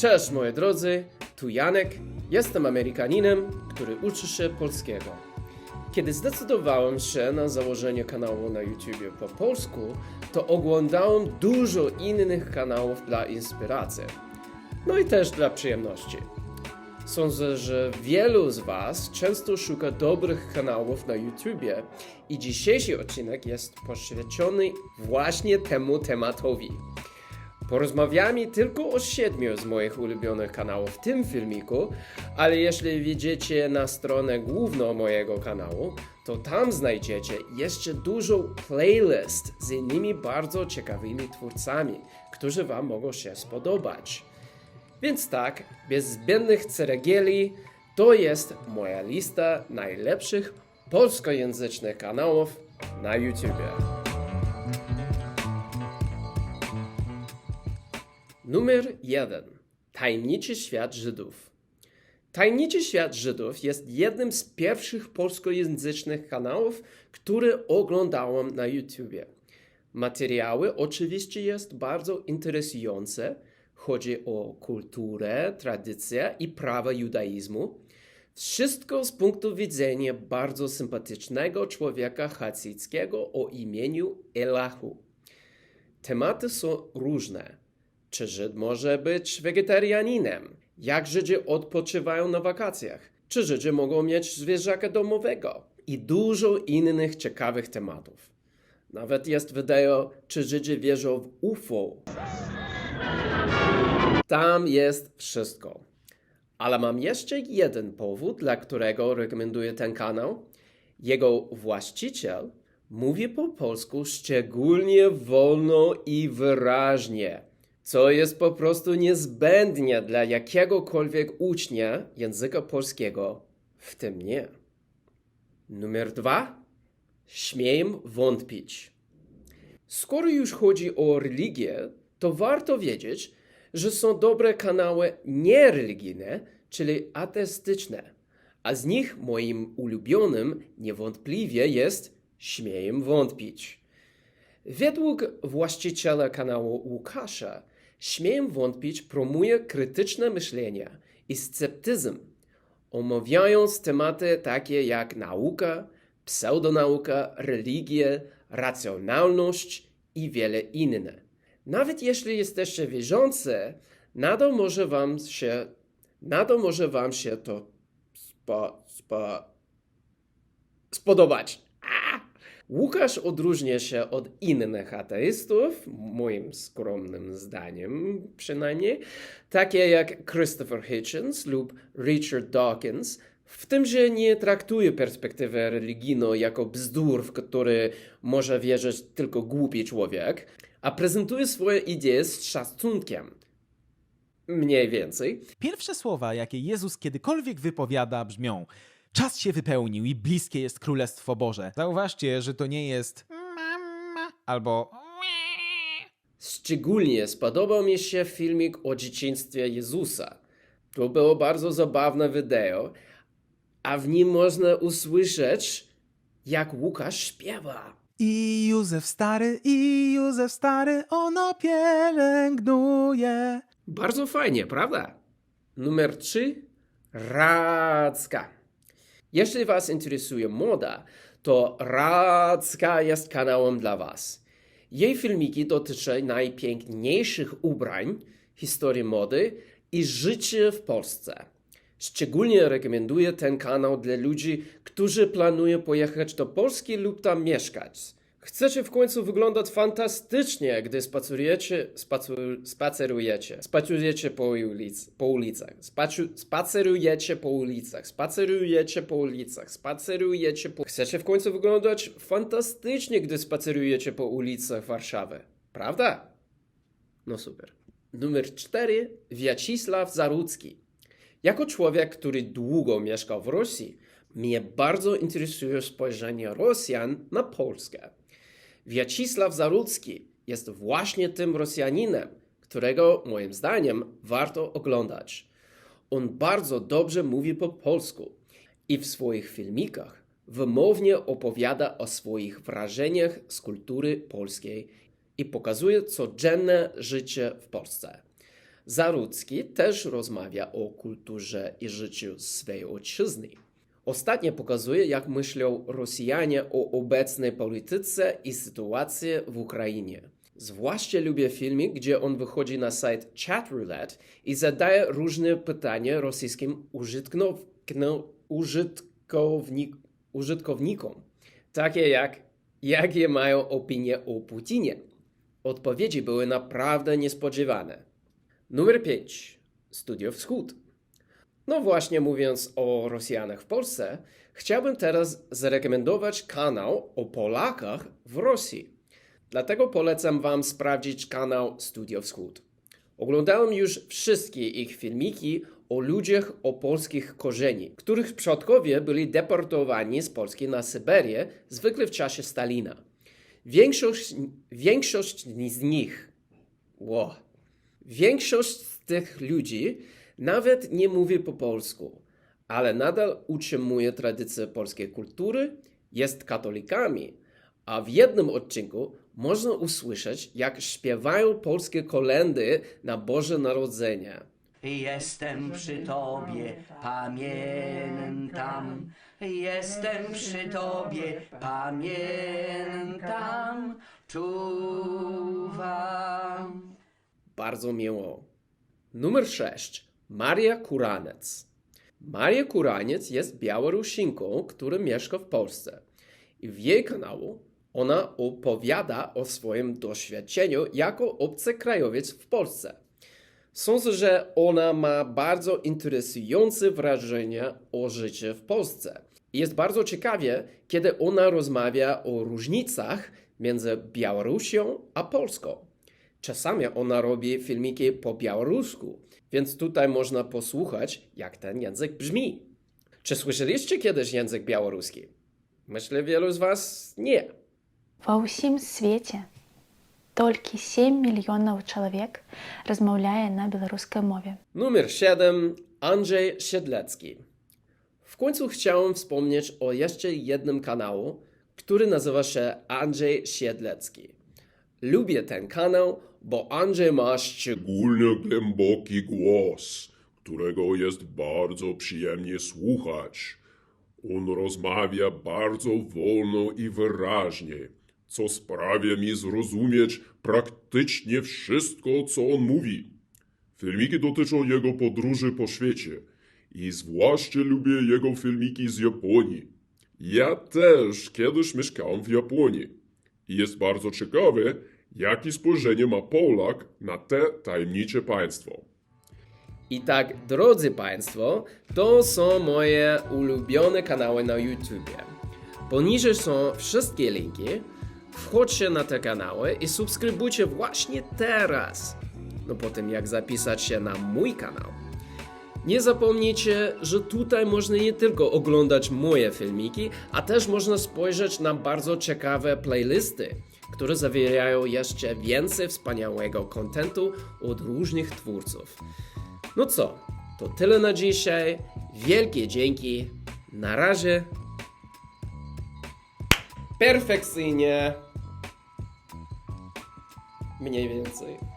Cześć moi drodzy, tu Janek. Jestem Amerykaninem, który uczy się polskiego. Kiedy zdecydowałem się na założenie kanału na YouTube po polsku, to oglądałem dużo innych kanałów dla inspiracji. No i też dla przyjemności. Sądzę, że wielu z Was często szuka dobrych kanałów na YouTubie i dzisiejszy odcinek jest poświęcony właśnie temu tematowi. Porozmawiamy tylko o siedmiu z moich ulubionych kanałów w tym filmiku, ale jeśli wejdziecie na stronę główną mojego kanału, to tam znajdziecie jeszcze dużo playlist z innymi bardzo ciekawymi twórcami, którzy Wam mogą się spodobać. Więc tak, bez zbędnych ceregieli, to jest moja lista najlepszych polskojęzycznych kanałów na YouTube. Numer 1. Tajemniczy świat Żydów. Tajemniczy świat Żydów jest jednym z pierwszych polskojęzycznych kanałów, które oglądałem na YouTube. Materiały oczywiście jest bardzo interesujące. Chodzi o kulturę, tradycję i prawa judaizmu. Wszystko z punktu widzenia bardzo sympatycznego człowieka hasyckiego o imieniu Elahu. Tematy są różne. Czy Żyd może być wegetarianinem? Jak Żydzi odpoczywają na wakacjach? Czy Żydzi mogą mieć zwierzaka domowego? I dużo innych ciekawych tematów. Nawet jest wideo, czy Żydzi wierzą w UFO. Tam jest wszystko. Ale mam jeszcze jeden powód, dla którego rekomenduję ten kanał. Jego właściciel mówi po polsku szczególnie wolno i wyraźnie, co jest po prostu niezbędne dla jakiegokolwiek ucznia języka polskiego, w tym mnie. Numer dwa. Śmiem wątpić. Skoro już chodzi o religię, to warto wiedzieć, że są dobre kanały niereligijne, czyli ateistyczne, a z nich moim ulubionym niewątpliwie jest Śmiem wątpić. Według właściciela kanału Łukasza, Śmiem wątpić promuje krytyczne myślenie i sceptyzm, omawiając tematy takie jak nauka, pseudonauka, religię, racjonalność i wiele inne. Nawet jeśli jesteście wierzący, nadal może wam się, nadal może wam się to spo, spo, spodobać. Łukasz odróżnia się od innych ateistów, moim skromnym zdaniem przynajmniej, takie jak Christopher Hitchens lub Richard Dawkins, w tym, że nie traktuje perspektywy religijną jako bzdur, w który może wierzyć tylko głupi człowiek, a prezentuje swoje idee z szacunkiem. Mniej więcej. Pierwsze słowa, jakie Jezus kiedykolwiek wypowiada, brzmią: Czas się wypełnił i bliskie jest Królestwo Boże. Zauważcie, że to nie jest mama albo Szczególnie spodobał mi się filmik o dzieciństwie Jezusa. To było bardzo zabawne wideo, a w nim można usłyszeć, jak Łukasz śpiewa. I Józef stary, i Józef stary, ono pielęgnuje. Bardzo fajnie, prawda? Numer 3. Radzka. Jeśli Was interesuje moda, to Radzka jest kanałem dla Was. Jej filmiki dotyczą najpiękniejszych ubrań, historii mody i życia w Polsce. Szczególnie rekomenduję ten kanał dla ludzi, którzy planują pojechać do Polski lub tam mieszkać. Chcecie w końcu wyglądać fantastycznie, gdy spacerujecie, spacer, spacerujecie, spacerujecie po, ulic, po ulicach, spacerujecie po ulicach, spacerujecie po ulicach, spacerujecie po... Chcecie w końcu wyglądać fantastycznie, gdy spacerujecie po ulicach Warszawy, prawda? No super. Numer 4. Wiacisław Zarudzki. Jako człowiek, który długo mieszkał w Rosji, mnie bardzo interesuje spojrzenie Rosjan na Polskę. Wiacisław Zarudzki jest właśnie tym Rosjaninem, którego moim zdaniem warto oglądać. On bardzo dobrze mówi po polsku i w swoich filmikach wymownie opowiada o swoich wrażeniach z kultury polskiej i pokazuje codzienne życie w Polsce. Zarudzki też rozmawia o kulturze i życiu swej ojczyzny. Ostatnio pokazuje, jak myślą Rosjanie o obecnej polityce i sytuacji w Ukrainie. Zwłaszcza lubię filmy, gdzie on wychodzi na site Chatroulette i zadaje różne pytania rosyjskim użytkownik- użytkownikom, takie jak jakie mają opinie o Putinie. Odpowiedzi były naprawdę niespodziewane. Numer 5. Studio Wschód. No właśnie mówiąc o Rosjanach w Polsce, chciałbym teraz zarekomendować kanał o Polakach w Rosji. Dlatego polecam Wam sprawdzić kanał Studio Wschód. Oglądałem już wszystkie ich filmiki o ludziach o polskich korzeni, których przodkowie byli deportowani z Polski na Syberię, zwykle w czasie Stalina. Większość, większość z nich, wow, większość z tych ludzi nawet nie mówi po polsku, ale nadal utrzymuje tradycję polskiej kultury, jest katolikami, a w jednym odcinku można usłyszeć, jak śpiewają polskie kolendy na Boże Narodzenie. Jestem przy tobie, pamiętam. Jestem przy tobie, pamiętam. Czuwam. Bardzo miło. Numer 6. Maria Kuranec. Maria Kuraniec jest Białorusinką, która mieszka w Polsce. I w jej kanału ona opowiada o swoim doświadczeniu jako obcokrajowiec w Polsce. Sądzę, że ona ma bardzo interesujące wrażenia o życiu w Polsce. I Jest bardzo ciekawie, kiedy ona rozmawia o różnicach między Białorusią a Polską. Czasami ona robi filmiki po białorusku, więc tutaj można posłuchać, jak ten język brzmi. Czy słyszeliście kiedyś język białoruski? Myślę, wielu z Was nie. Ва ўсім свеце толькі 7 мільёнаў чалавек размаўляе на беларускай мове. Numer 7. Andrzej Siedlecki. W końcu chciałem wspomnieć o jeszcze jednym kanału, który nazywa się Andrzej Siedlecki. Lubię ten kanał, bo Andrzej ma szczególnie głęboki głos, którego jest bardzo przyjemnie słuchać. On rozmawia bardzo wolno i wyraźnie, co sprawia mi zrozumieć praktycznie wszystko, co on mówi. Filmiki dotyczą jego podróży po świecie i zwłaszcza lubię jego filmiki z Japonii. Ja też kiedyś mieszkałem w Japonii jest bardzo ciekawe, jakie spojrzenie ma Polak na te tajemnicze państwo. I tak, drodzy Państwo, to są moje ulubione kanały na YouTube. Poniżej są wszystkie linki. Wchodźcie na te kanały i subskrybujcie właśnie teraz. No po tym jak zapisać się na mój kanał. Nie zapomnijcie, że tutaj można nie tylko oglądać moje filmiki, a też można spojrzeć na bardzo ciekawe playlisty, które zawierają jeszcze więcej wspaniałego kontentu od różnych twórców. No co, to tyle na dzisiaj. Wielkie dzięki. Na razie. Perfekcyjnie. Mniej więcej.